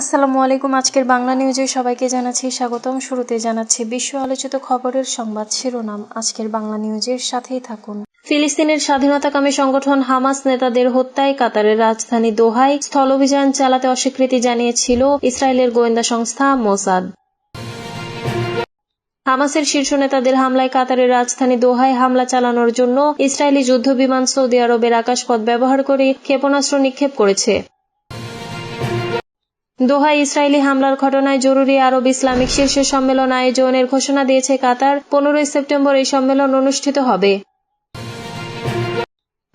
আসসালামু আলাইকুম, আজকের বাংলা নিউজে সবাইকে জানাচ্ছি স্বাগতম। শুরুতে জানাচ্ছি বিশ্ব আলোচিত খবরের সংবাদ শিরোনাম। আজকের বাংলা নিউজের সাথেই থাকুন। ফিলিস্তিনের স্বাধীনতাকামী সংগঠন হামাস নেতাদের হত্যায় কাতারের রাজধানী দোহায় স্থল অভিযান চালাতে অস্বীকৃতি জানিয়েছিল ইসরায়েলের গোয়েন্দা সংস্থা মোসাদ। হামাসের শীর্ষ নেতাদের হামলায় কাতারের রাজধানী দোহায় হামলা চালানোর জন্য ইসরায়েলি যুদ্ধ বিমান সৌদি আরবের আকাশপথ ব্যবহার করে ক্ষেপণাস্ত্র নিক্ষেপ করেছে। দোহায় ইসরায়েলি হামলার ঘটনায় জরুরি আরব ইসলামিক শীর্ষ সম্মেলন আয়োজনের ঘোষণা দিয়েছে কাতার। পনেরোই সেপ্টেম্বর এই সম্মেলন অনুষ্ঠিত হবে।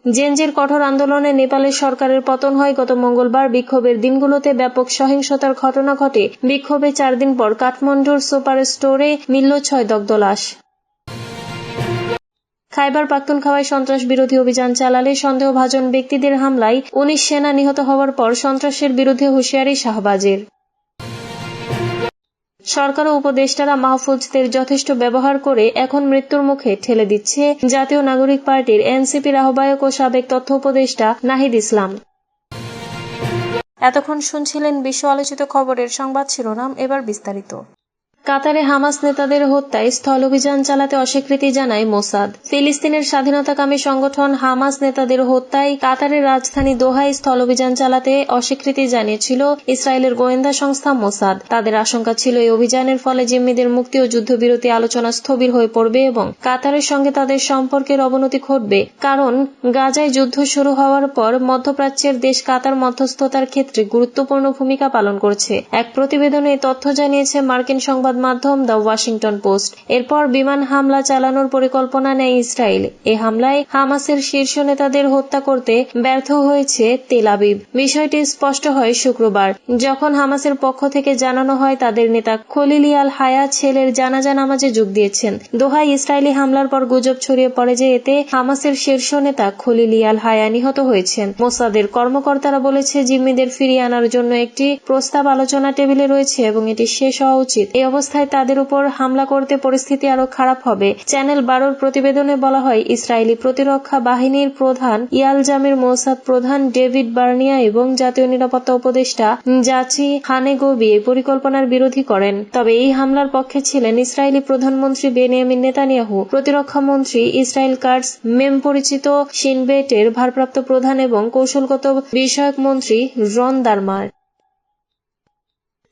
জেনজির কঠোর আন্দোলনে নেপালের সরকারের পতন হয় গত মঙ্গলবার। বিক্ষোভের দিনগুলোতে ব্যাপক সহিংসতার ঘটনা ঘটে। বিক্ষোভে চার দিন পর কাঠমান্ডুর সুপার স্টোরে মিলল ছয় দগ্ধ লাশ খাইবার পাখতুনখাওয়ায় সন্ত্রাস বিরোধী অভিযান চালালে সন্দেহভাজন ব্যক্তিদের হামলায় উনিশ সেনা নিহত হওয়ার পর সন্ত্রাসের বিরুদ্ধে হুঁশিয়ারি শাহবাজের। সরকার ও উপদেষ্টারা মাহফুজদের যথেষ্ট ব্যবহার করে এখন মৃত্যুর মুখে ঠেলে দিচ্ছে জাতীয় নাগরিক পার্টির এনসিপির আহ্বায়ক ও সাবেক তথ্য উপদেষ্টা নাহিদ ইসলাম। এতক্ষণ শুনছিলেন বিশ্ব আলোচিত খবরের সংবাদ শিরোনাম, এবার বিস্তারিত। কাতারে হামাস নেতাদের হত্যায় স্থল অভিযান চালাতে অস্বীকৃতি জানায় মোসাদ। ফিলিস্তিনের স্বাধীনতাকামী সংগঠন হামাস নেতাদের হত্যায় কাতারের রাজধানী দোহায় স্থল অভিযান চালাতে অস্বীকৃতি জানিয়েছিল ইসরায়েলের গোয়েন্দা সংস্থা মোসাদ। তাদের আশঙ্কা ছিল এই অভিযানের ফলে জিম্মিদের মুক্তি ও যুদ্ধবিরতি আলোচনা স্থবির হয়ে পড়বে এবং কাতারের সঙ্গে তাদের সম্পর্কের অবনতি ঘটবে। কারণ, গাজায় যুদ্ধ শুরু হওয়ার পর মধ্যপ্রাচ্যের দেশ কাতার মধ্যস্থতার ক্ষেত্রে গুরুত্বপূর্ণ ভূমিকা পালন করছে। এক প্রতিবেদনে তথ্য জানিয়েছে মার্কিন সংবাদ মাধ্যম দ্য ওয়াশিংটন পোস্ট। এরপর বিমান হামলা চালানোর পরিকল্পনা নেয় ইসরায়েল। এ হামলায় হামাসের শীর্ষ নেতাদের হত্যা করতে ব্যর্থ হয়েছে তেল আবিব। বিষয়টি স্পষ্ট হয় শুক্রবার, যখন হামাসের পক্ষ থেকে জানানো হয় তাদের নেতা খলিলিয়াল হায়া ছেলের জানাজা নামাজে যোগ দিয়েছেন। দোহায় ইসরায়েলি হামলার পর গুজব ছড়িয়ে পড়ে যে এতে হামাসের শীর্ষ নেতা খলিলিয়াল হায়া নিহত হয়েছেন। মোসাদের কর্মকর্তারা বলেছে জিম্মিদের ফিরিয়ে আনার জন্য একটি প্রস্তাব আলোচনা টেবিলে রয়েছে এবং এটি শেষ হওয়া উচিত। এই অবস্থায় তাদের উপর হামলা করতে পরিস্থিতি আরও খারাপ হবে। চ্যানেল বারোর প্রতিবেদনে বলা হয়, ইসরায়েলি প্রতিরক্ষা বাহিনীর প্রধান ইয়ালজামের মোসাদ, প্রধান ডেভিড বার্নিয়া এবং জাতীয় নিরাপত্তা উপদেষ্টা জাচি হানেগোবি এই পরিকল্পনার বিরোধী করেন। তবে এই হামলার পক্ষে ছিলেন ইসরায়েলি প্রধানমন্ত্রী বেনিয়ামিন নেতানিয়াহু। প্রতিরক্ষা মন্ত্রী ইসরায়েল কার্ডস মেম পরিচিত সিনবেটের ভারপ্রাপ্ত প্রধান এবং কৌশলগত বিষয়ক মন্ত্রী রন দারমার।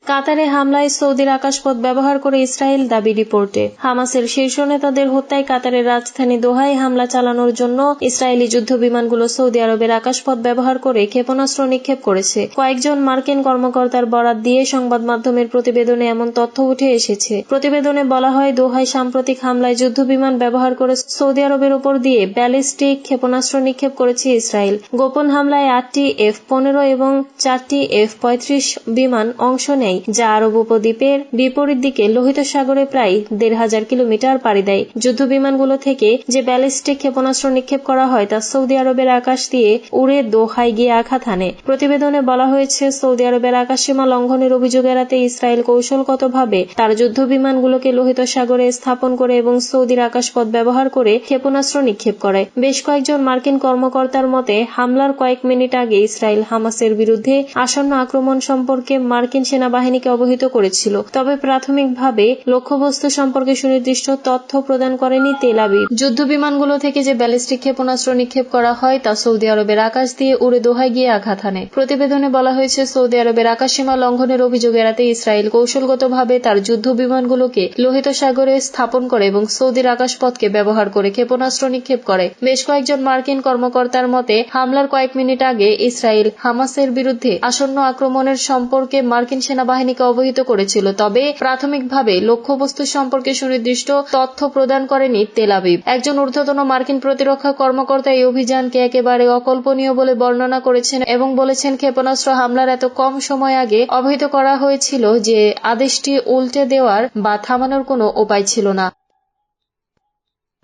কাতারে হামলায় সৌদির আকাশপথ ব্যবহার করে ইসরায়েল দাবি রিপোর্টে। হামাসের শীর্ষ নেতাদের হত্যায় কাতারের রাজধানী দোহায় হামলা চালানোর জন্য ইসরায়েলি যুদ্ধ বিমানগুলো সৌদি আরবের আকাশপথ ব্যবহার করে ক্ষেপণাস্ত্র নিক্ষেপ করেছে। কয়েকজন মার্কিন কর্মকর্তার বরাত দিয়ে সংবাদ মাধ্যমের প্রতিবেদনে এমন তথ্য উঠে এসেছে। প্রতিবেদনে বলা হয়, দোহায় সাম্প্রতিক হামলায় যুদ্ধ বিমান ব্যবহার করে সৌদি আরবের উপর দিয়ে ব্যালিস্টিক ক্ষেপণাস্ত্র নিক্ষেপ করেছে ইসরায়েল। গোপন হামলায় আটটি এফ পনেরো এবং চারটি এফ পঁয়ত্রিশ বিমান অংশ নেয়। যা আরব উপদ্বীপের বিপরীত দিকে লোহিত সাগরে প্রায় দেড় হাজার কিলোমিটার পাড়ি দেয়। যুদ্ধ বিমানগুলো থেকে যে ব্যালিস্টিক ক্ষেপণাস্ত্র নিক্ষেপ করা হয় তা সৌদি আরবের আকাশ দিয়ে উড়ে দোহায় গিয়ে আঘাত হানে। প্রতিবেদনে বলা হয়েছে, সৌদি আরবের আকাশসীমা লঙ্ঘনের অভিযোগ এড়াতে ইসরায়েল কৌশলগতভাবে তার যুদ্ধ বিমানগুলোকে লোহিত সাগরে স্থাপন করে এবং সৌদির আকাশপথ ব্যবহার করে ক্ষেপণাস্ত্র নিক্ষেপ করে। বেশ কয়েকজন মার্কিন কর্মকর্তার মতে, হামলার কয়েক মিনিট আগে ইসরায়েল হামাসের বিরুদ্ধে আসন্ন আক্রমণ সম্পর্কে মার্কিন সেনাবাহিনী বাহিনীকে অবহিত করেছিল। তবে প্রাথমিকভাবে লক্ষ্যবস্তু সম্পর্কে সুনির্দিষ্ট তথ্য প্রদান করেনি তেল আবিব। যুদ্ধ বিমানগুলো থেকে যে ব্যালিস্টিক ক্ষেপণাস্ত্র নিক্ষেপ করা হয় তা সৌদি আরবের আকাশ দিয়ে উড়ে দোহায় গিয়ে আঘাত হানে। প্রতিবেদনে বলা হয়েছে, সৌদি আরবের আকাশসীমা লঙ্ঘনের অভিযোগ এড়াতে ইসরায়েল কৌশলগতভাবে তার যুদ্ধ বিমানগুলোকে লোহিত সাগরে স্থাপন করে এবং সৌদির আকাশপথকে ব্যবহার করে ক্ষেপণাস্ত্র নিক্ষেপ করে। বেশ কয়েকজন মার্কিন কর্মকর্তার মতে, হামলার কয়েক মিনিট আগে ইসরায়েল হামাসের বিরুদ্ধে আসন্ন আক্রমণের সম্পর্কে মার্কিন সেনাবাহিনী বাহিনীকে অবহিত করেছিল, তবে প্রাথমিকভাবে লক্ষ্যবস্তু সম্পর্কে সুনির্দিষ্ট তথ্য প্রদান করেনি তেল আবিব। একজন ঊর্ধ্বতন মার্কিন প্রতিরক্ষা কর্মকর্তা এই অভিযানকে একেবারে অকল্পনীয় বলে বর্ণনা করেছেন এবং বলেছেন ক্ষেপণাস্ত্র হামলার এত কম সময় আগে অবহিত করা হয়েছিল যে আদেশটি উল্টে দেওয়ার বা থামানোর কোনো উপায় ছিল না।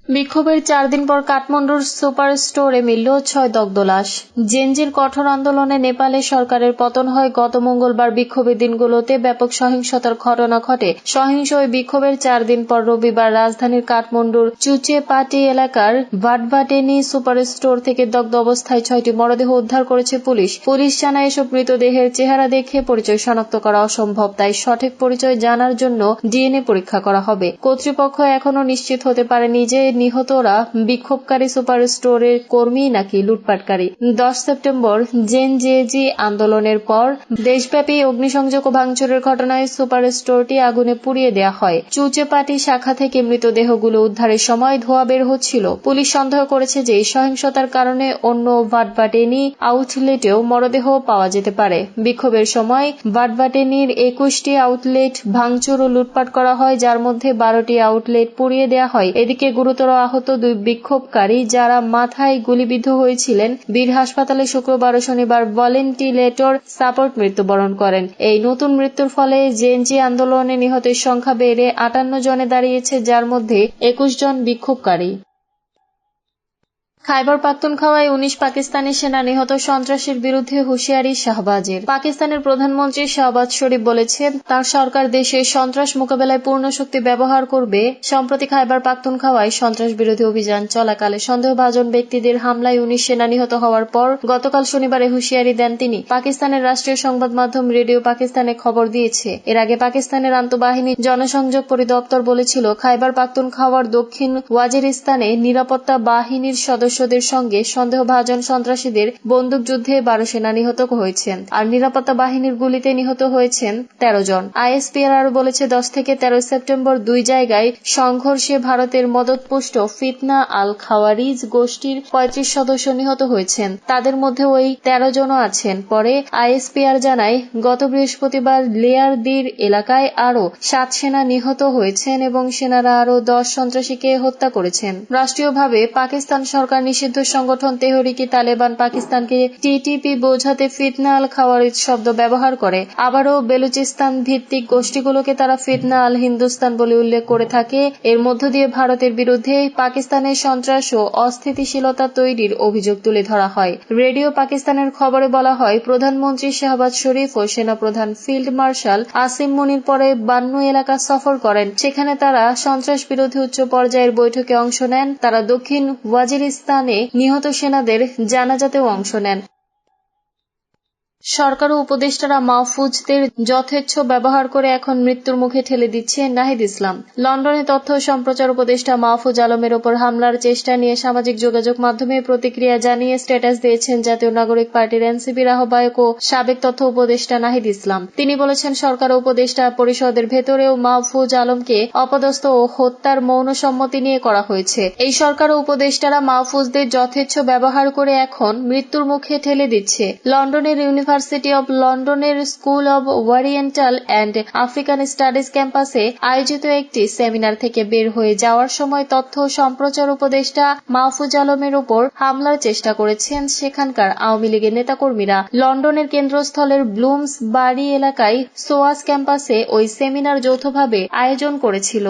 বিক্ষোভের চার দিন পর কাঠমান্ডুর সুপার স্টোরে মিলল ছয় দগ্ধ লাশ জেনজির কঠোর আন্দোলনে নেপালে সরকারের পতন হয় গত মঙ্গলবার বিক্ষোভের দিনগুলোতে ব্যাপক সহিংসতার ঘটনা ঘটে। সহিংস ওই বিক্ষোভের চার দিন পর রবিবার রাজধানীর কাঠমান্ডুর চুচে পাটি এলাকার ভাটভাটেনি সুপার স্টোর থেকে দগ্ধ অবস্থায় ছয়টি মরদেহ উদ্ধার করেছে পুলিশ। পুলিশ জানায়, এসব মৃতদেহের চেহারা দেখে পরিচয় শনাক্ত করা অসম্ভব, তাই সঠিক পরিচয় জানার জন্য ডিএনএ পরীক্ষা করা হবে। কর্তৃপক্ষ এখনও নিশ্চিত হতে পারেনি যে নিহতরা বিক্ষোভকারী সুপার স্টোরের কর্মী নাকি লুটপাটকারী। দশ সেপ্টেম্বর জেন জেজি আন্দোলনের পর দেশব্যাপী অগ্নিসংযোগ ও ভাঙচুরের ঘটনায় সুপার স্টোরটি আগুনে পুড়িয়ে দেওয়া হয়। চুচেপাটি শাখা থেকে মৃতদেহগুলো উদ্ধারের সময় ধোয়া বের হচ্ছিল। পুলিশ সন্দেহ করেছে যে সহিংসতার কারণে অন্য ভাটবাটেনি আউটলেটেও মরদেহ পাওয়া যেতে পারে। বিক্ষোভের সময় ভাটবাটেনির একুশটি আউটলেট ভাঙচুর ও লুটপাট করা হয়, যার মধ্যে বারোটি আউটলেট পুড়িয়ে দেওয়া হয়। এদিকে গুরুতর আহত দুই বিক্ষোভকারী যারা মাথায় গুলিবিদ্ধ হয়েছিলেন, বীর হাসপাতালে শুক্রবার ও শনিবার ভলেন্টিলেটর সাপোর্ট মৃত্যুবরণ করেন। এই নতুন মৃত্যুর ফলে জেএনজি আন্দোলনে নিহতের সংখ্যা বেড়ে আটান্ন জনে দাঁড়িয়েছে, যার মধ্যে একুশ জন বিক্ষোভকারী। খাইবার পাখতুনখাওয়ায় উনিশ পাকিস্তানি সেনা নিহত সন্ত্রাসীর বিরুদ্ধে হুঁশিয়ারি শাহবাজের। পাকিস্তানের প্রধানমন্ত্রী শাহবাজ শরীফ বলেছেন, তার সরকার দেশে সন্ত্রাস মোকাবেলায় পূর্ণ শক্তি ব্যবহার করবে, সম্প্রতি খাইবার পাখতুনখাওয়ায় সন্ত্রাস বিরোধী অভিযান চলাকালে সন্দেহভাজন ব্যক্তিদের হামলায় উনিশ সেনা নিহত হওয়ার পর গতকাল শনিবারে হুঁশিয়ারি দেন তিনি। পাকিস্তানের রাষ্ট্রীয় সংবাদ মাধ্যম রেডিও পাকিস্তানে খবর দিয়েছে। এর আগে পাকিস্তানের আন্তঃবাহিনী জনসংযোগ পরিদপ্তর বলেছিল, খাইবার পাখতুনখাওয়ার দক্ষিণ ওয়াজিরিস্তানে নিরাপত্তা বাহিনীর সদস্য সদস্যদের সঙ্গে সন্দেহভাজন সন্ত্রাসীদের বন্দুকযুদ্ধে বারো সেনা নিহত হয়েছেন আর নিরাপত্তা বাহিনীর গুলিতে নিহত হয়েছেন তেরো জন। আইএসপিআর আরও বলেছে, দশ থেকে তেরো সেপ্টেম্বর দুই জায়গায় সংঘর্ষে ভারতের মদতপুষ্ট ফিতনা আল খাওয়ারিজ গোষ্ঠীর পঁয়ত্রিশ সদস্য নিহত হয়েছেন। তাদের মধ্যে ওই তেরো জনও আছেন। পরে আইএসপিআর জানায়, গত বৃহস্পতিবার লেয়ারদির এলাকায় আরও সাত সেনা নিহত হয়েছেন এবং সেনারা আরও দশ সন্ত্রাসীকে হত্যা করেছেন। রাষ্ট্রীয়ভাবে পাকিস্তান সরকার নিষিদ্ধ সংগঠন তেহরিকি তালেবান পাকিস্তানকে টিটিপি বোঝাতে ফিতনা আল খাওয়ারিজ শব্দ ব্যবহার করে? আবারও বেলুচিস্তান ভিত্তিক গোষ্ঠীগুলোকে তারা ফিতনা আল হিন্দুস্তান বলে উল্লেখ করে থাকে। এর মধ্য দিয়ে ভারতের বিরুদ্ধে পাকিস্তানের সন্ত্রাস ও অস্থিতিশীলতা তৈরির অভিযোগ তুলে ধরা হয়। রেডিও পাকিস্তানের খবরে বলা হয়, প্রধানমন্ত্রী শাহবাজ শরীফ ও সেনাপ্রধান ফিল্ড মার্শাল আসিম মনির পরে বান্নু এলাকা সফর করেন। সেখানে তারা সন্ত্রাস বিরোধী উচ্চ পর্যায়ের বৈঠকে অংশ নেন। তারা দক্ষিণ ওয়াজিরিস্তান স্থানে নিহত সেনাদের জানাজাতেও অংশ নেন। সরকার ও উপদেষ্টারা মাহফুজদের যথেচ্ছ ব্যবহার করে এখন মৃত্যুর মুখে ঠেলে দিচ্ছে নাহিদ ইসলাম। লন্ডনে তথ্য সম্প্রচার উপদেষ্টা মাহফুজ আলমের ওপর হামলার চেষ্টা নিয়ে সামাজিক যোগাযোগ মাধ্যমে প্রতিক্রিয়া জানিয়ে স্ট্যাটাস দিয়েছেন জাতীয় নাগরিক পার্টির এনসিপির আহ্বায়ক ও সাবেক তথ্য উপদেষ্টা নাহিদ ইসলাম। তিনি বলেছেন, সরকার উপদেষ্টা পরিষদের ভেতরেও মাহফুজ আলমকে অপদস্থ ও হত্যার মৌন সম্মতি নিয়ে করা হয়েছে। এই সরকার উপদেষ্টারা মাহফুজদের যথেচ্ছ ব্যবহার করে এখন মৃত্যুর মুখে ঠেলে দিচ্ছে। লন্ডনের ইউনিভার্সিটি ইউনিভার্সিটি অব লন্ডনের school of oriental and African studies ক্যাম্পাসে আয়োজিত একটি সেমিনার থেকে বের হয়ে যাওয়ার সময় তথ্য সম্প্রচার উপদেষ্টা মাহফুজ আলমের উপর হামলার চেষ্টা করেছেন সেখানকার আওয়ামী লীগের নেতাকর্মীরা। লন্ডনের কেন্দ্রস্থলের ব্লুমস বাড়ি এলাকায় সোয়াস ক্যাম্পাসে ওই সেমিনার যৌথভাবে আয়োজন করেছিল।